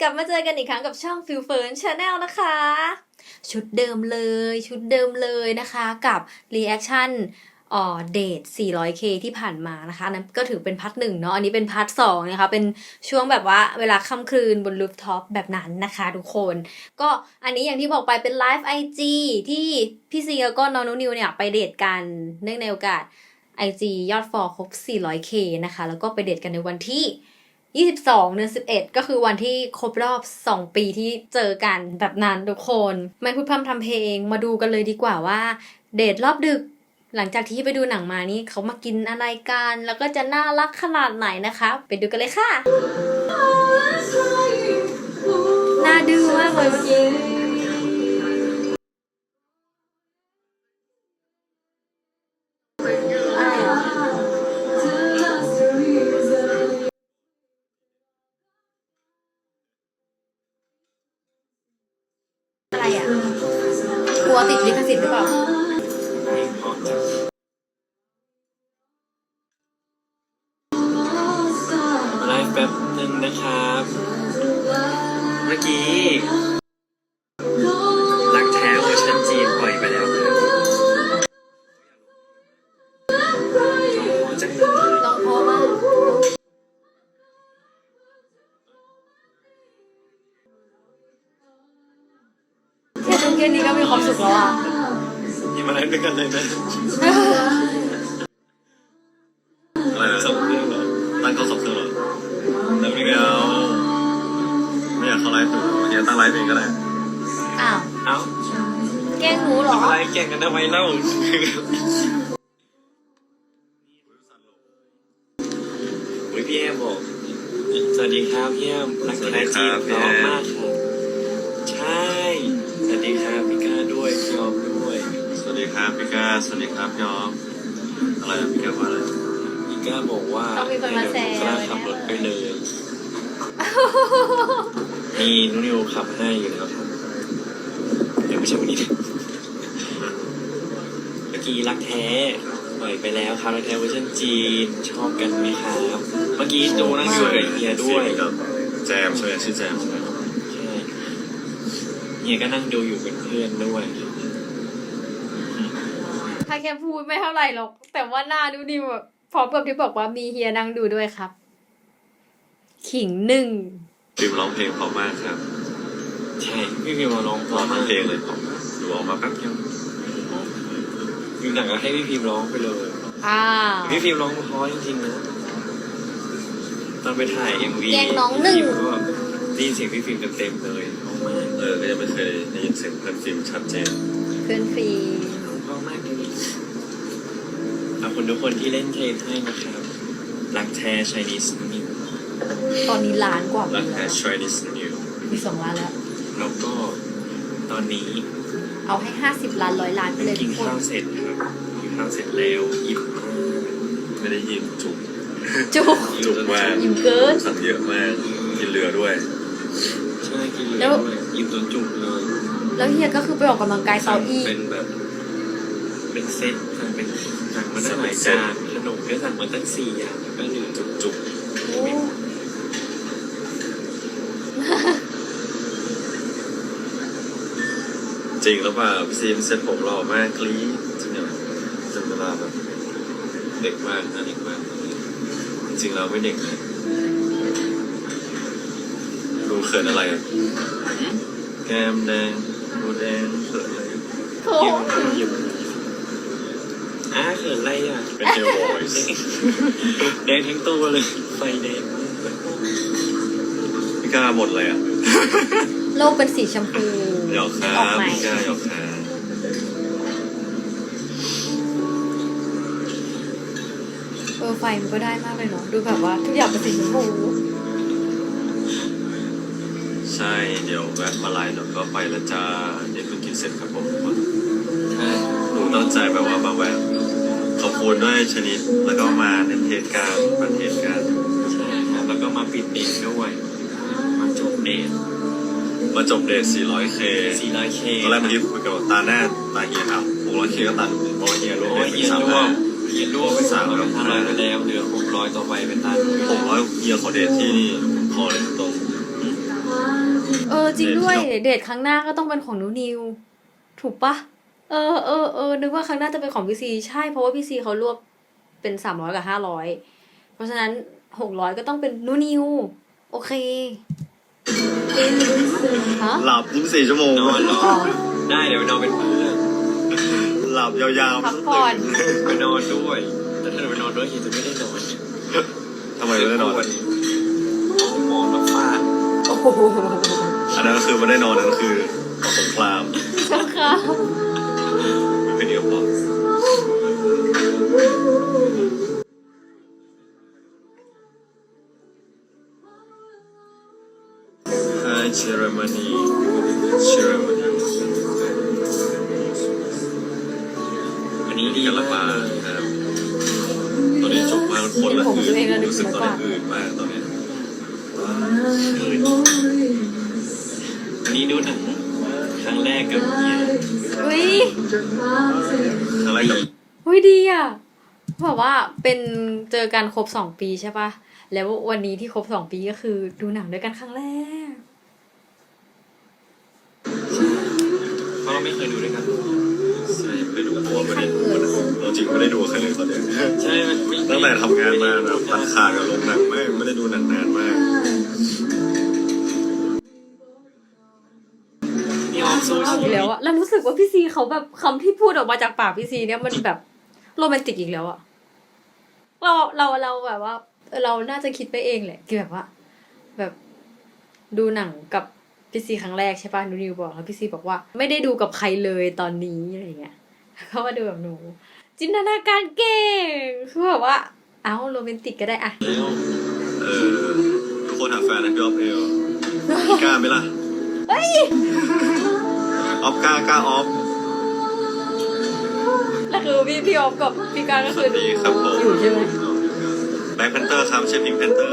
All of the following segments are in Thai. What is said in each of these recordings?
กลับมาเจอกันอีกครั้งกับช่อง f i l f e r n Channel นะคะ ชุดเดิมเลย ชุดเดิมเลยนะคะกับรีแอคชั่นอ่อเดท 400k ที่ผ่านมานะคะนั้นก็ถือเป็นพาร์ทหนึ่งเนาะ อันนี้เป็นพาร์ทสองนะคะ เป็นช่วงแบบว่าเวลาค่ำคืนบนรูฟท็อปแบบนั้นนะคะทุกคน ก็อันนี้อย่างที่บอกไปเป็นไลฟ์ไอจีที่พี่ซีแล้วก็น้องนุนิวเนี่ยไปเดทกันเนื่องในโอกาส IG ยอดฟอลครบ 400k นะคะ แล้วก็ไปเดทกันในวันที่ 22เดือน11 ก็คือวันที่ครบรอบ 2 ปีที่เจอกันแบบนั้นทุกคน ไม่พูดพร่ำทำเพลงมาดูกันเลยดีกว่าว่า เดทรอบดึกหลังจากที่ไปดูหนังมานี่เขามากินอะไรกัน แล้วก็จะน่ารักขนาดไหนนะคะ ไปดูกันเลยค่ะ น่าดื้อมากเลยเมื่อกี้ แค่ดูแค่นี้ก็มีความสุขแล้วอะยิ้มอะไรด้วยกันเลยนะอะไรนะส่งเครื่องเหรอตั้งกล้องสองเครื่องเหรอแล้วไม่เอาไม่อยากเข้าไลฟ์ดูเดี๋ยวตั้งไลฟ์เองก็ได้อ้าวเอ้าแกล้งหนูเหรออะไรแข่งกันทำไมเล่าโอ้ยพี่แอมบอกสวัสดีครับพี่แอมรักแท้จีนพร้อมมาก ก้าสวัสดีครับพี่ออมอะไรนะพี่ก้าว่าอะไรพี่ก้าบอกว่าต้องมีคนมาแซวกล้าขับรถไปเลย มีนุ่นนิวขับให้อยู่แล้วครับเดี๋ยวไม่ใช่วันนี้นะเมื่อกี้รักแท้ปล่อยไปแล้วครับรักแท้เวอร์ชันจีนชอบกันไหมครับ เมื่อกี้ดูนั่งอยู่กับเฮียด้วยกับแจมใช่ไหมชื่อแจมใช่ไหมใช่เฮียก็นั่งดูอยู่เป็นเพื่อนด้วย ถ้าแค่พูดไม่เท่าไหร่หรอก แต่ว่าหน้าดูดิแบบพร้อมกับที่บอกว่ามีเฮียนั่งดูด้วยครับ ขิงหนึ่งฟิล์มร้องเพลงเพราะมากครับใช่พี่พิมมาร้องเพร้องราะทั้มางกเพลงเลยผมดูออกมาแป๊บเดียวอยู่หนังก็ให้พี่พิมร้องไปเลยอ้าวพี่ฟิล์มร้องเพราะจริงๆนะตอนไปถ่ายเอ็มวีแกล้งน้องหนึ่ง ก็ได้ยินเสียงพี่ฟิล์มเต็มๆเลยร้องมากเออก็ยังไม่เคยได้ยินเสียงเพื่อนฟิล์มชัดเจนเพื่อนฟรี ร้องเพราะมากเลยขอบ คุณทุกคนที่เล่นเทรนให้นะครับรักแท้ช i นีสนิวตอนนี้ล้านกว่ารักวิวแท้ Chinese New มีสองล้านแล้ว แล้วก็ตอนนี้เอาให้ห้าสิบล้านร้อยล้านไปเลยกิทุนกคนข้าวเสร็จครับกินข้าวเสร็จแล้วอิ่มมากไม่ได้ยินจุกจุกจุกมากอิ่มเกิน สั่งเยอะมาก กินเรือด้วย ใช่กินเลยแล้ว ด้วยอิ่มจนจุกเลยแล้วเฮียก็คือไปออกกำลังกายต่ออีกเป็นแบบ เป็นเซต สั่งเป็นสั่งมาตั้งหลายจานขนมก็สั่งมาตั้งสี่อย่างแล้วก็เหลือจุกจุกโอ้จริงแล้วเปล่าพี่ซีมเซ็ตผมหล่อมากกรี๊ดจริงเหรอจนเวลาแบบเด็กมากนะเด็กมากจริงๆเราไม่เด็กเลยดูเขินอะไรอะแก้มแดงดูแดงเขินอะไรโถยิ้ม อะเขินอะไรอะเป็นเฮลบอยส์แดงทั้งตัวเลยไฟแดงพี่ก้าหมดเลยอะโลกเป็นสีชมพูหยอกครัออกบไหมพี่ก้าหยอกครับเออไฟมันก็ได้มากเลยเนาะดูแบบว่าทุกอย่างเป็นสีชมพูใช่เดี๋ยวแวะมาไลน์แล้วก็ไปและจ้าเดี๋ยวเพิ่งกินเสร็จครับผมใช่หนูตั้งใจแบบว่ามาแวะ ขอบคุณด้วยชนิด แล้วก็มาในเทศกาลประเทศกาลใช่ครับแล้วก็มาปิดเดทด้วย มาจบเดทมาจบเดท 400k 400k ตอนแรกมันยึดคุยกับตาหน้าตาเฮียครับ 600k ก็ตัดเพราะว่าเฮียรู้โอ้เดยทเป็เฮีนยสามร่วห้ามเฮียร่วมไปสามร้อยห้าร้อยไปแล้วเหลือหกร้อยต่อไปเป็นตันหกร้อยเฮียขอเดทที่นี่ขอเลยตรงจริงด้วยเดทเดทครั้งหน้าก็ต้องเป็นของหนูนิว ถูกปะ เออเออเออนึกว่าครั้งหน้าจะเป็นของพี่ซีใช่เพราะว่าพี่ซีเขารวบเป็นสามร้อยกับห้าร้อยเพราะฉะนั้นหกร้อยก็ต้องเป็นหนูนิว โอเคฮะหลับ24ชั่วโมง นอนเหรออ๋อได้เดี๋ยวไปนอนเป็นเพื่อนหลับยาวพักผ่อนไปนอนด้วยแต่ถ้าเราไปนอนด้วยเฮียจะไม่ได้นอนๆทำไมไม่ได้นอนเอาหมอนมาฟาดโอ้โหอันนั้นก็คือไม่ได้นอนนั่นคือสงคราม เจ้ กันครบสองปีใช่ปะแล้ววันนี้ที่ครบสองปีก็คือ ดูหนังด้วยกันครั้งแรกเพราะเราไม่เคยดูด้วยกันใช่ไม่ดูตัวไม่ได้ดูนะเราจริงไม่ได้ดูใครเลยตอนเนี้ยใช่มันไม่ตั้งแต่ทำงานมาแบบตัดขาดกับโรงหนังไม่ไม่ได้ดูหนังนานมากนี่ออมสู้เอาชีอีวิกตแล้วอะแล้วรู้สึกว่าพี่ซีเขาแบบคำที่พูดออกมาจากปากพี่ซีเนี่ยมันแบบโรแมนติกอีกแล้วอะ เราเราเราแบบว่าเออเราน่าจะคิดไปเองแหละคือแบบว่า แบบดูหนังกับพี่ซีครั้งแรกใช่ป่ะนูนิวบอกแล้วพี่ซีบอกว่า ไม่ได้ดูกับใครเลยตอนนี้อะไรเงี้ยเขามาดูกับหนู จินตนาการเก่งคือแบบว่า เอ้าโรแมนติกก็ได้อะแล้วเออทุกคนหาแฟนนะพี่ออฟเอลกล้าไหมล่ะเฮ้ยออฟกล้ากล้าออฟแล้วคือ พี่พี่ออฟกับพี่การก็คือดูดีครับผม อยู่ใช่ไหมแบ็คแพนเตอร์ครับไม่ใช่พิงแพนเตอร์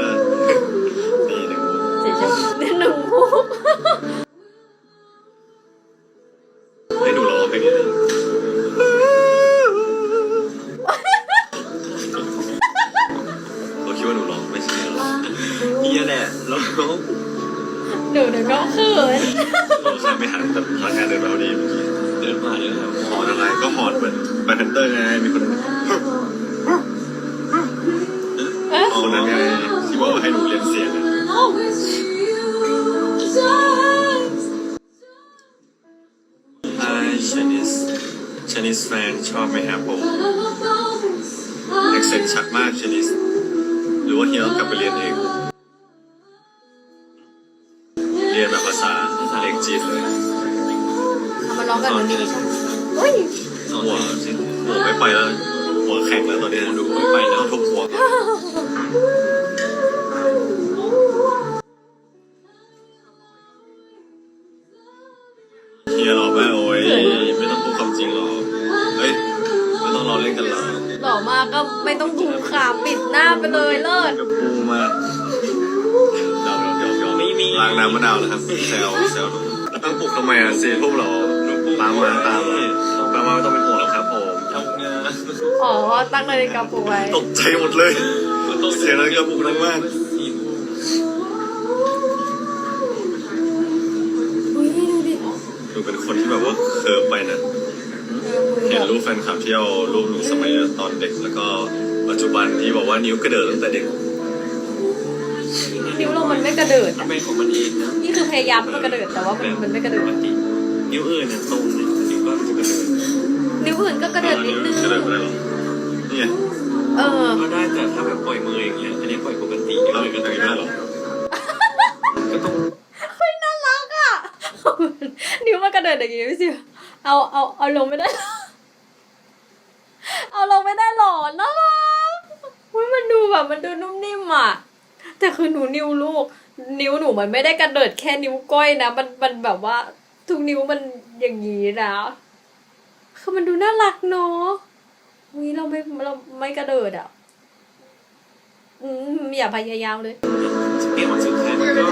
นี่หนึ่งมุมเฉยๆเนี่ยหนึ่งมุก นิสแฟนชอบไหมครับผมเอ็กเซนชัดมากชนิสหรือว่าเฮียต้องกลับไปเรียนเอง เรียนแบบภาษาเล็กจีนเลย เอามาร้องกับหนูนี่ใช่าไม่มีล้างน้ำมะนาวนะครับแซวแซวดูต้องปลุกทำไมอะสี่ทุ่มเหรอตามมาตามมาตามมาไม่ต้องเป็นห่วงหรอกครับผมทำงานอ๋อ ตั้งนาฬิกาปลุกไว้ตกใจหมดเลยเสียงนาฬิกาปลุกดังมากอุ้ยดูดิดูเป็นคนที่แบบว่าเคิร์ฟไปนะเห็นรูปแฟนคลับที่เอารูปหนูสมัยตอนเด็กแล้วก็ปัจจุบันที่บอกว่านิ้วกระเดิดตั้งแต่เด็กนิ้วเรา มันไม่กระเดิดมันอะเป็นของมันเองนะนี่คือพยายามให้มันกระเดิดแต่ว่ามันมันไม่กระเดิปดกตินิ้วอื่นเนี่ยตรงเนี่ยนิ้วก็จะกระเดินนิ้วอื่นก็กระเดิดนิดนึง กระเดิดไปได้หรอนี่ไงเออ ก็ได้แต่ถ้าแบบปล่อยมืออย่างเงี้ยอันนี้ปล่อยปกติเรานิ้วก็อื่นก็ต้ต้อองงได้หรอก็ต้องเฮ้ยน่ารักอะ นิ้วมันกระเดิดอย่างงี้พี่สิเอาเอาเอาลงไม่ได้ เอาลงไม่ได้หรอน่ารักอุ้ยมันดูแบบมันดูนุ่มนิ่มอะ แต่คือหนูนิ้วลูก นิ้วหนูมันไม่ได้กระเดิดแค่นิ้วก้อยนะ มันมันแบบว่า ทุกนิ้วมันอย่างนี้นะคือมันดูน่ารักเนาะวิเราไม่เราไม่กระเดิดอะอืมอย่าพยายามเลยเปลี่ยนวันสุดท้ายมันก็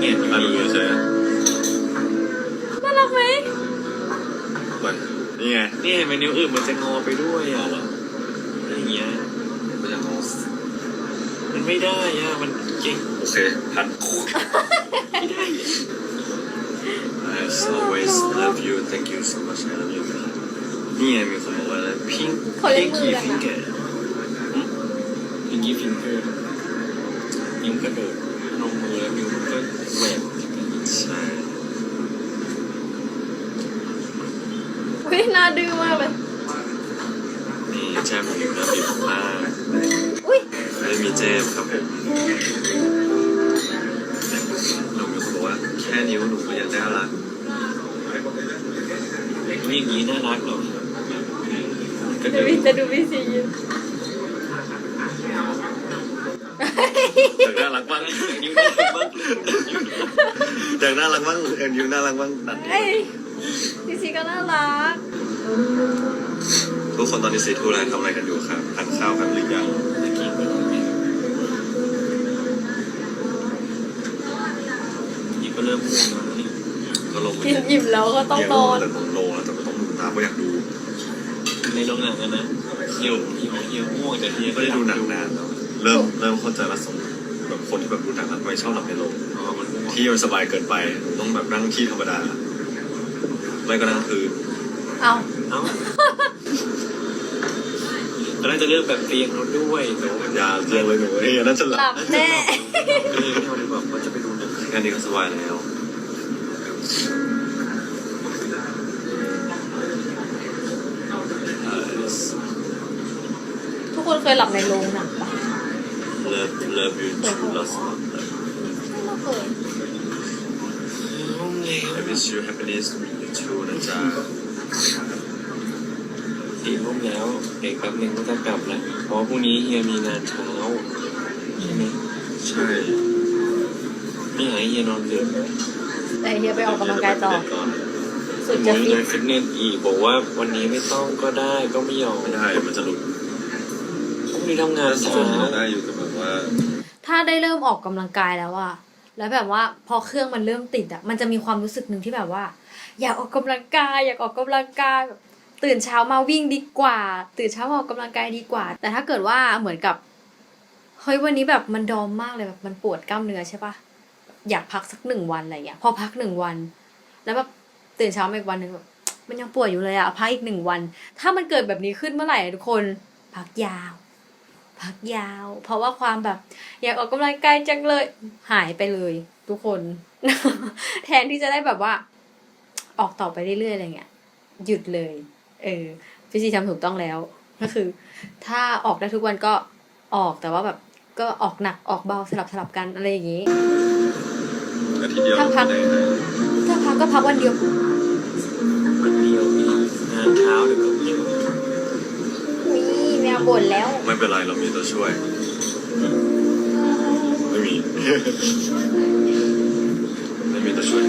เงียบอยู่อะดูดีเฉยน่ารักไหมมันนี่ไงนี่เห็นไหมนิ้วอื่นมันจะงอไปด้วยอะ ไม่ได้อะมันเก่ง โอเคพันไม่ได้ always always love you thank you so much I love you นี่ไงมีคนบอกว่าพิงเขาเล่นมือกันพิงนะเกตอย่างนี้ฟิงเกอร์นิ้วกระโดดลงมือแล้วนิ้วมันก็แหวกใช่เฮ้ยน่าดื้อมากเลย นี่แจมผิวนะบีบมากอุ้ยไม่มี เจมครับผมเรามีคนบอกว่าแค่นิ้วหนูก็ยังน่ารักไม่อย่างนี้น่ารักหรอกกระดี๋โดยวดพี่จะดูพี่ซียอยากน่ารักบ้างนิ้วน่ารักมากอยากน่ารักบ้างเอ็นนิ้วน่ารักบ้างดันเอ้ยพี่ซีก็น่ารัก ทุกคนตอนนี้สี่ทุ่มแล้วทำอะไรกันอยู่ครับทานข้าวกันหรือยัง กี้ก็นี่ก็เริ่มง่วงแล้วนี่ก็ลงกินอิ่มแล้วก็ต้องนอนแต่ผมลงแล้วแต่ก็ต้องดูตามก็อยากดูในโรงหนังอะนะเฮียวเฮียวเฮียวง่วงแต่เฮียไม่ได้ดูหนังนานแล้วเริ่มเริ่มเข้าใจว่าสมแบบคนที่แบบดูหนังแล้วไม่ชอบหลับในโรงอ๋อมันง่วงที่มันสบายเกินไปต้องแบบนั่งที่ธรรมดาไม่ก็นั่งคือเอาเอ้าตอนแรกจะเลือกแบบเตียงรถด้วยแต่ว่ามันอย่าเรียงเลยหนูเฮ้ยอันนั่นจะหหลัลับบแน่ก็เลยไม่เอาดีกว่าเพราะจะไปดูหนังแค่นี้ก็สบายแล้ว คนเคยหลับในโรงหนังปะ love love you too lots of love ไม่เคยง่วงแล้ว I wish you happiness you too นะจ๊ะสี่ทุ่มแล้วเด็กแป๊บนึงก็จะกลับแล้วเพราะพรุ่งนี้เฮียมีงานเช้าใช่ไหมใช่ ไม่อยากให้เฮียนอนดึกแต่เฮียไปออกกำลังกายต่อก่อนสุดโมจะยฟิตงานฟิตเนสอีกบอกว่าวันนี้ไม่ต้องก็ได้ก็ไม่ยอมไม่ได้ มันจะหลุดพรุ่ง นี้ทำงานส่เช้าวนได้อยู่แต่แบบว่าถ้าได้เริ่มออกกำลังกายแล้วอะแล้วแบบว่าพอเครื่องมันเริ่มติดอะมันจะมีความรู้สึกหนึ่งที่แบบว่า อยากออกกำลังกาย อยากออกกำลังกายแบบตื่นเช้ามาวิ่งดีกว่า ตื่นเช้ามาออกกำลังกายดีกว่า แต่ถ้าเกิดว่าเหมือนกับเฮ้ยวันนี้แบบมันดอมมากเลยแบบมันปวดกล้ามเนื้อใช่ปะอยากพักสักหนึ่งวันอะไรอย่างเงี้ยพอพักหนึ่งวัน แล้วแบบตื่นเช้ามาอีกวันหนึ่งแบบมันยังปวดอยู่เลยอะพักอีกหนึ่งวัน ถ้ามันเกิดแบบนี้ขึ้นเมื่อไหร่อะทุกคนพักยาว พักยาว เพราะว่าความแบบอยากออกกำลังกายจังเลยหายไปเลย ทุกคน แทนที่จะได้แบบว่า ออกต่อไปเรื่อยๆอะไรเงี้ยหยุดเลย เออพี่ซีทำถูกต้องแล้วก็คือ ถ้าออกได้ทุกวันก็ออกแต่ว่าแบบ ก็ออกหนักออกเบาสลับสลับกันอะไรอย่างงี้อาทิตย์เดียวถ้าพักได้ได้ถ้าพักก็พักวันเดียววันเดียวเองงานเช้าเดี๋ยวก็เดียวนี่แมว บ่นแล้ว ไม่เป็นไรเรามีตัวช่วย ไม่มี ไม่มีตัวช่วย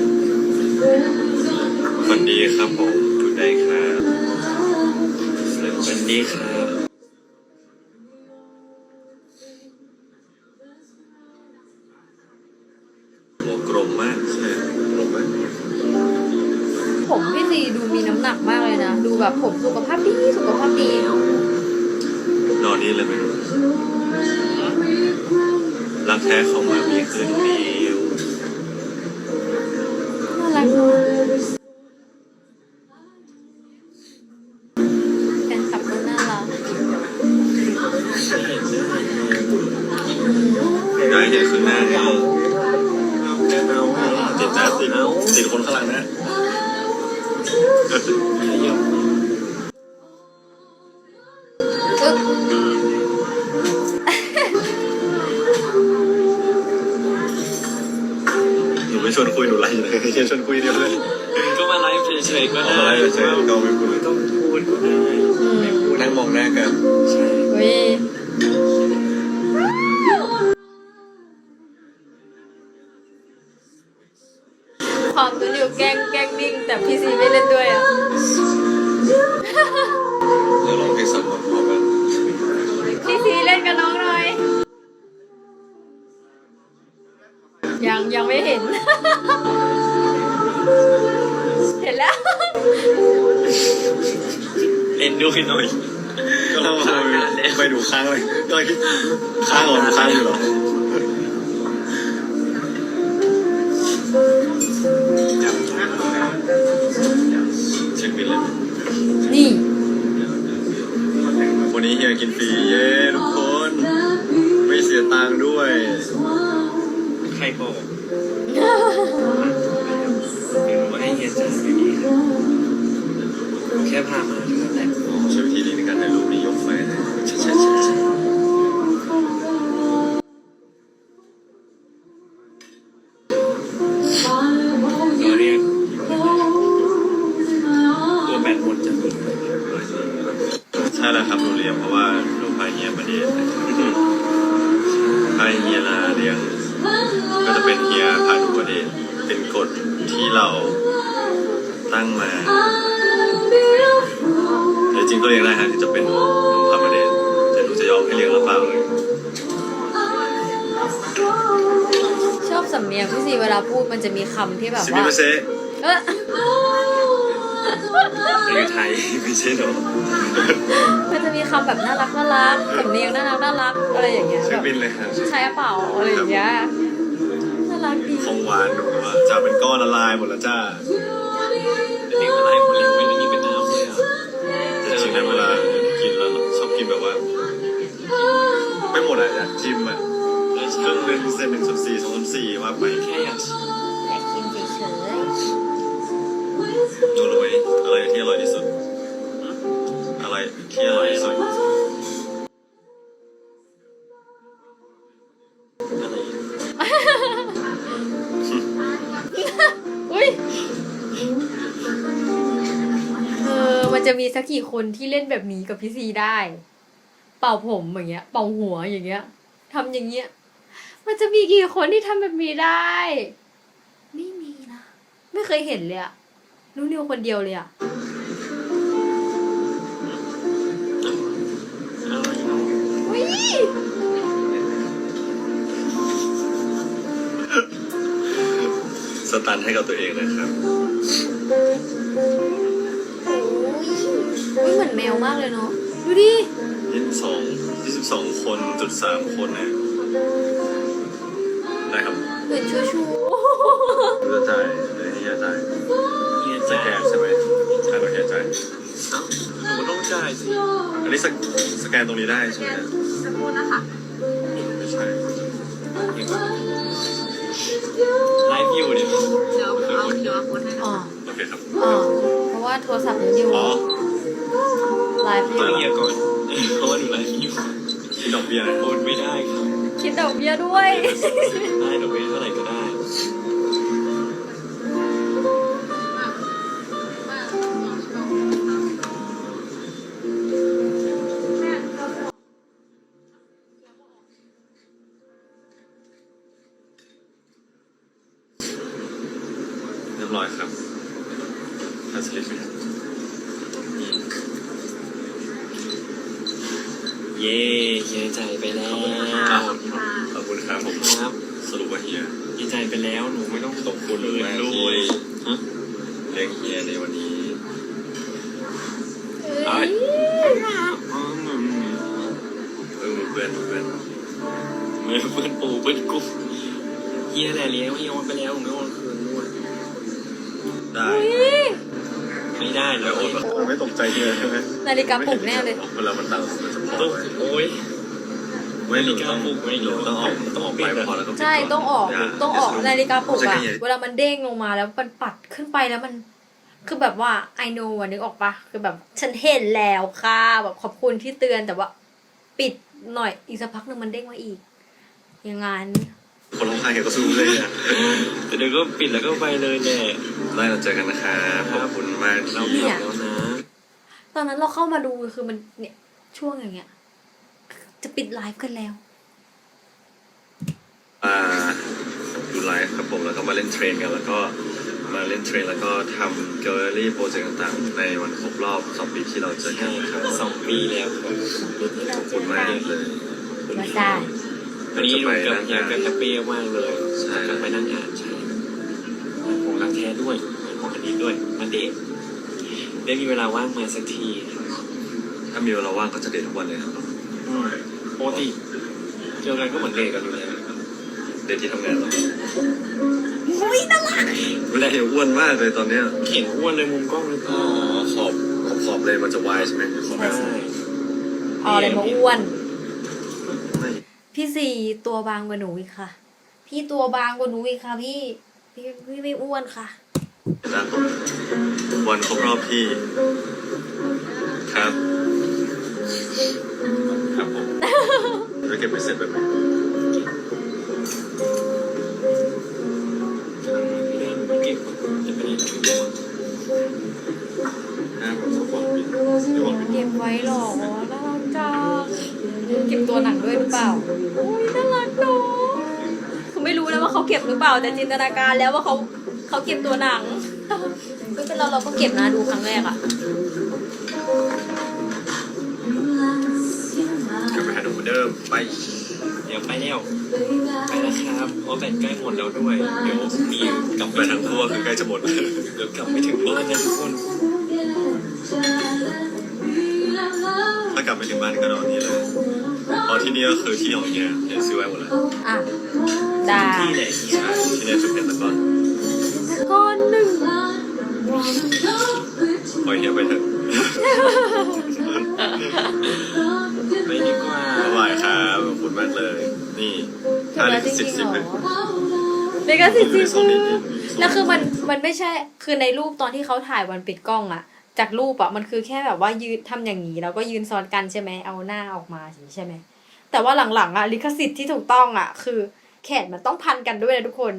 วันดีครับผมทุกได้ครับวันดีครับหัวกลมมากใช่กลมมากผมพี่ซีดูมีน้ำหนักมากเลยนะ ดูแบบผมสุขภาพดี สุขภาพดี นอนนี้เลยไม่รู้รักแท้ของมามีคืนเดียวน่ารักมากแฟนคลับก็น่ารักได้เห็นข้างหน้าไงเอาติดนะติดติดคนข้างหลังนะ เยี่ยมอึ๊บหนูไม่ชวนคุยหนูไล่เลยแค่ชวนคุยเดียวเลยก็มาไลฟ์เฉยๆก็เอาได้ไล่เฉยๆก็ไม่พูดไม่ต้องพูดก็ได้อืมนั่งมองหน้ากันใช่เฮ้ยความตัวนิวแกล้งแกล้งนิ่ง แต่พี่ซีไม่เล่นด้วยอะ ยังไม่เห็น เห็นแล้ว เล่นด้วยหน่อยก็เรางล้ไปดูค้างเลยก็คิดค้างหรอค้างอยู่หรอนี่ วันนี้เฮียกินฟรีเย้ทุกคน ไม่เสียตังค์ด้วย ใครบอก ว่าไอ้เฮียจะไม่มีครับผมแค่พามาเท่านั้นแหละ ใช้วิธี แบบซิมิว่ามาเซเออในไทยไม่ใช่หรอมันจะมีคำแบบน่ารักน่ารักสำเนียงน่ารักน่ารักอะไรอย่างเงี้ยเช็แบคบบินเลยครับใช่เปล่าอะไรอย่างเงี้ยน่ารักดีของหวานหนูอะจะเป็นก้อนละลายหมดแล้วจ้าเด็กอะไรหมดแล้วไม่มีเป็นน้ำเลยอะแต่จริงๆเวลากินแล้วชอบกินแบบว่า ไม่หมดอะอยากจิ้มอะครึ่งหนึ่งเซนหนึ่งส่วนสี่สองส่วนสี่ว่าไปแค่อยากชิม หนูรู้ไหมอะไรที่อร่อยที่สุด อะไรที่อร่อยที่สุด อะไรๆอุ้ยเออมันจะมีสักกี่คนที่เล่นแบบนี้กับพี่ซีได้ เป่าผมอย่างเงี้ย เป่าหัวอย่างเงี้ยทำอย่างเงี้ย มันจะมีกี่คนที่ทำแบบนี้ได้ ไม่มีนะ ไม่เคยเห็นเลยอะ รู้นิวคนเดียวเลยอะอะไรอุ้ยสตันให้กับตัวเองนะครับอุ้ยเหมือนแมวมากเลยเนาะ ดูดิ ยี่สิบสองยี่สิบสองคนจุดสามคนเนี่ยได้ครับ เหมือนชูชูหนูจะจ่ายเลยที่จะจ่ายเฮีย สแกนใช่ไหมใช่เราแค่จ่ายเอ้าหนูต้องจ่ายสิอันนี้สแกสแกนตรงนี้ได้ใช่ไหมสักครู่นะคะไม่ใช่ไลฟ์อยู่เดี๋ยวเดี๋ยวเอาเดี๋ยวเอาโค้ดให้นะอ๋อคะโอเคครับอ๋อเพราะว่าโทรศัพท์หนูอยู่อ๋อไลฟ์อต้ยู่องเฮียก่อนเพราะว่าหนูไลฟ์อยู่ที่ดอกเบี้ยนะโอนไม่ได้ครับ คิดดอกเบี้ยด้วย ได้ดอกเบี้ยเท่าไหร่ก็ได้ มือนเพื่อนปูเพื่อนกุ้งเฮียแหละเลี้ยงเฮียโอนไปแล้วผมไม่โอนคืนด้วยได้อุ๊ยไม่ได้เลแต่ยโอนแบบไม่ตกใจเฮียใช่ไหมนาฬิกาปลุกแน่เลยเวลามันดังมันจะพอต้องไว้โอ้ยไม่หนูต้องนาฬิกาปลุกไม่หนูต้องออกต้องออกไปปิดเหรอพอแล้วก็ปิดใช่ก่นต้องออกย่ต้องออกนาฬิกาปลุกใช่อะแค่เฮียเวลามันเด้งลงมาแล้วมันปัดขึ้นไปแล้วมันคือแบบว่า I know อะนึกออกปะคือแบบฉันเห็นแล้วค่ะแบบขอบคุณที่เตือนแต่ว่า ปิดหน่อยอีกสักพักหนึ่งมันเด้งมาอีก อย่างงั้นคนร้องไห้แกก็สู้เลยอะแต่เดี๋ยวก็ปิดแล้วก็ไปเลยแหละได้เราเจอกันนะครับขอบคุณมากเราที่กลับแล้วนะ ตอนนั้นเราเข้ามาดูคือมันเนี่ยช่วงอย่างเงี้ย จะปิดไลฟ์กันแล้วอ่าดูไลฟ์ครับผมแล้วก็มาเล่นเทรนกันแล้วก็มาเล่นเทรนแล้วก็ทำแกลเลอรี่โปรเจกต์ต่างๆ ในวันครบรอบสองปีที่เราเจอกัใช่นนะคครัรับบสองปีแล้วครับปีที่เราขอบเจคุอณกัมานกเลยมาได้ วันนี้หนูกับเฮียก็แฮปปี้มากเลยใช่กลับไปนั่งอ่านใช่ผมรักแท้ด้วยผมอันนี้ด้วยมาเดทได้มีเวลาว่างมาสักทีครับถ้ามีเวลาว่างก็จะเดททุกวันเลยครับอืมปกติเจอกันก็เหมือนเดทกันอยู่แล้วเดทที่ทำงานเราอุ้ยน่ารักเวลาเห็นอ้วนมากเลยตอนเนี้ยเห็นอ้วนเลยมุมกล้องหรือเปอ๋อล่าขอบขอบขอบเลยมันจะวายใช่ไหมขอบแบบใช่เอาอะไรมาอ้วนไม่ พี่ซีตัวบางกว่าหนูอีกค่ะ พี่ตัวบางกว่าหนูอีกค่ะ พี่ พี่พี่ไม่อ้วนค่ะแล้ววันครบรอบพี่ ครับครับผมแล้วเก็บไปเสร็จแบบไหนเก็บจะไปไหนแล้วห้าแบบสปอร์ตบินไม่บอกบินเก็บไว้หรอน่ารักจัง เก็บตัวหนังด้วยหรือเปล่าโอ้ยน่ารักเนาะคือไม่รู้นะว่าเขาเก็บหรือเปล่า แต่จินตนาการแล้วว่าเขาเขาเก็บตัวหนังไม่เป็นเราเราก็เก็บนะดูครั้งแรกอะกลับไปหาหนูเหมือนเดิมไปเดี๋ยวไปแล้วไปแล้วครับเพราะแบตใกล้หมดแล้วด้วย เดี๋ยวมีกลับไปทาทางงทั่วคือใกล้จะหมดเดี๋ยวกลับไปถึงบ้านนะทุกคน ถ้ากลับไปถึงบ้านก็นอนนี่เลยเพราะที่นี่ก็คือที่ของเฮียเฮียซื้อไว้หมดแล้วอะได้ที่ไหนเนี่ยใช่ที่นี่คือเพชรตะกอนก้อนหนึ่งปล่อยเฮียไปเถอะไปดีกว่าบ๊ายบายครับขอบคุณมากเลย นี่ถูถ้ากแล้ลิวขจสิริทงธิ์ๆสิเหบรเป็นอเลกาสิอยู่ในซีโซนนี้แล้วคือมันมันไม่ใช่คือในรูปตอนที่เขาถ่ายวันปิดกล้องอะ จากรูปอะมันคือแค่แบบว่ายืนทำอย่างนี้แล้วก็ยืนซ้อนกันใช่ไหมเอาหน้าออกมาอย่างนี้ใช่ไหมแต่ว่าหลังๆอะลิขสิทธิ์ที่ถูกต้องอะคือแขนมันต้องพันกันด้วยนะทุกคน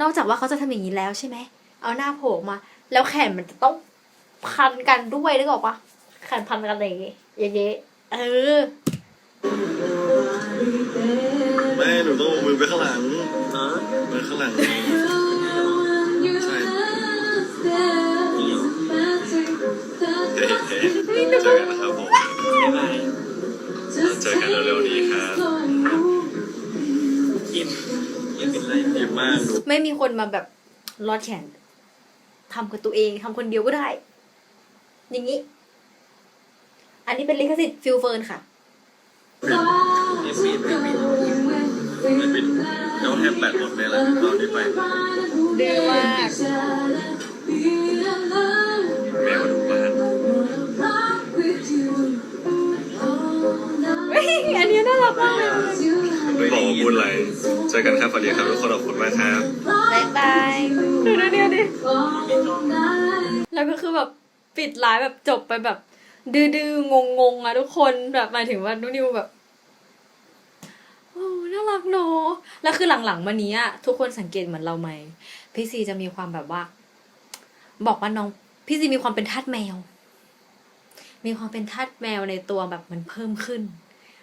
นอกจากว่าเขาจะทำอย่างนี้แล้วใช่ไหมเอาหน้าโผล่มา แล้วแขนมันจะต้องพันกันด้วยนึกออกปะแขนพันกันอะไรอย่างเงี้ยเย้ๆเออแม่หนูต้องมือไปข้างหลังฮะมือข้างหลัง เจอกันนะครับผมบ๊ายบายเจอกันเร็วๆนี้ครับยิ้มยิ้มเป็นไรยิ้มมากหนูไม่มีคนมาแบบรอดแขนทำกับตัวเองทำคนเดียวก็ได้ อย่างนี้ อันนี้เป็นลิขสิทธิ์ฟิลเฟิร์นค่ะยิ้มปิดไม่ปิดไม่ปิดแล้วแทบแบตหมดเลยแหละตอนนี้ไปดื้อม อกันครับสวัสดีครับทุกคนขอบคุณมากครับ บายบายดูนะเดียวดิ แล้วก็คือแบบปิดไลฟ์แบบจบไปแบบ ดื้อๆงงๆอะทุกคนแบบหมายถึงว่านุนิวแบบโอ้น่ารักเนอะแล้วคือหลังๆมานี้อะทุกคนสังเกตเหมือนเราไหมพี่ซีจะมีความแบบว่า บอกว่าน้องพี่ซีมีความเป็นทาสแมว มีความเป็นทาสแมวในตัวแบบมันเพิ่มขึ้น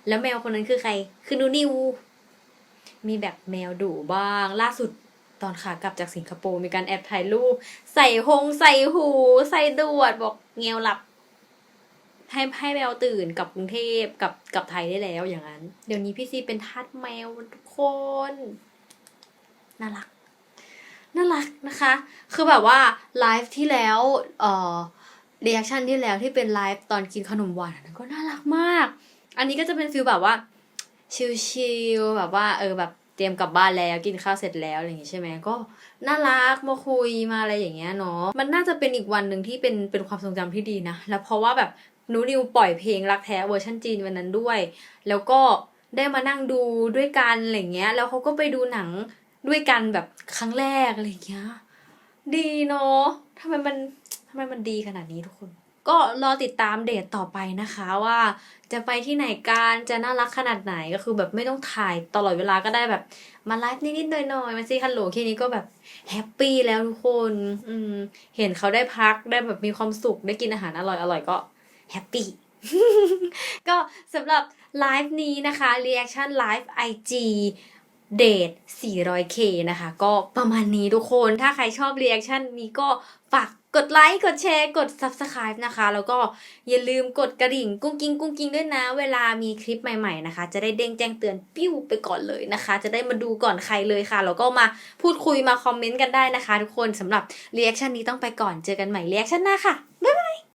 แล้วแมวคนนั้นคือใคร คือนูนิว มีแบบแมวดุบ้าง ล่าสุดตอนขากลับจากสิงคโปร์มีการแอบถ่ายรูป ใส่หงใส่หู ใส่ดวดบอกเงียวหลับ ให้ให้แมวตื่นกลับกรุงเทพกลับกลับไทยได้แล้วอย่างนั้น เดี๋ยวนี้พี่ซีเป็นทาสแมวทุกคนน่ารักน่ารักนะคะ คือแบบว่าไลฟ์ที่แล้วเอ่อเรีแอคชั่นที่แล้วที่เป็นไลฟ์ตอนกินขนมหวานนั้นก็น่ารักมาก อันนี้ก็จะเป็นฟิลแบบว่า ชิลๆแบบว่าเออแบบเตรียมกลับบ้านแล้วกินข้าวเสร็จแล้วอะไรอย่างงี้ใช่ไหมก็น่ารักมาคุยมาอะไรอย่างเงี้ยเนาะมันน่าจะเป็นอีกวันหนึ่งที่เป็นเป็นความทรงจำที่ดีนะ แล้วเพราะว่าแบบนูนิวปล่อยเพลงรักแท้เวอร์ชันจีนวันนั้นด้วย แล้วก็ได้มานั่งดูด้วยกันอะไรเงี้ย แล้วเขาก็ไปดูหนังด้วยกันแบบครั้งแรกอะไรเงี้ย ดีเนาะทำไมมันทำไมมันดีขนาดนี้ทุกคน ก็รอติดตามเดทต่อไปนะคะว่าจะไปที่ไหนกันจะน่ารักขนาดไหนก็คือแบบไม่ต้องถ่ายตลอดเวลาก็ได้แบบมาไลฟ์นิดๆหน่อยๆมาซีคันโหลแค่นี้ก็แบบแฮปปี้แล้วทุกคนอืมเห็นเขาได้พักได้แบบมีความสุขได้กินอาหารอร่อยๆก็แฮปปี้ก็สำหรับไลฟ์นี้นะคะ reaction live IG เดท 400k นะคะ ก็ประมาณนี้ทุกคน ถ้าใครชอบ reaction นี้ก็ฝาก กดไลค์กดแชร์กด subscribe นะคะ แล้วก็อย่าลืมกดกระดิ่งกุ้งกิ้งกุ้งกิ้งด้วยนะ เวลามีคลิปใหม่ๆนะคะ จะได้เด้งแจ้งเตือนปิ้วไปก่อนเลยนะคะ จะได้มาดูก่อนใครเลยค่ะแล้วก็มาพูดคุยมาคอมเมนต์กันได้นะคะ ทุกคนสำหรับรีแอคชั่นนี้ต้องไปก่อนเจอกันใหม่รีแอคชั่นหน้าค่ะ